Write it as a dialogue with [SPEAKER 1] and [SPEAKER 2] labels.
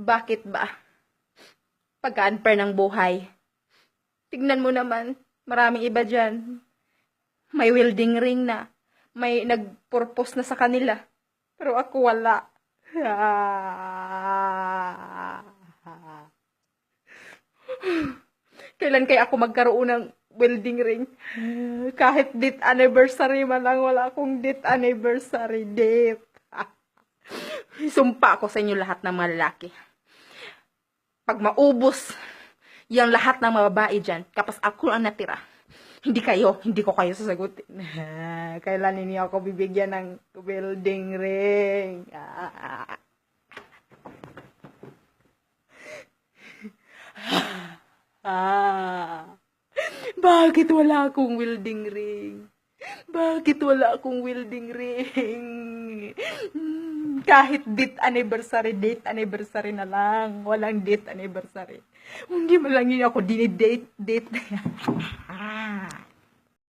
[SPEAKER 1] Bakit ba? Pagka-unfair ng buhay. Tignan mo naman, maraming iba dyan. May welding ring na. May nag-purpose na sa kanila. Pero ako wala. Kailan kaya ako magkaroon ng welding ring? Kahit date anniversary man lang, wala akong date anniversary date. Sumpa ako sa inyo lahat ng mga lalaki. Pag maubos yung lahat ng mga babae dyan, kapag ako ang natira, hindi kayo, hindi ko kayo sasagutin. Kailan ninyo ako bibigyan ng welding ring? Ah. Bakit wala akong welding ring? Bakit wala akong welding ring? Kahit date anniversary, date anniversary na lang. Walang date anniversary. Hindi man lang yun ako dinidate, date.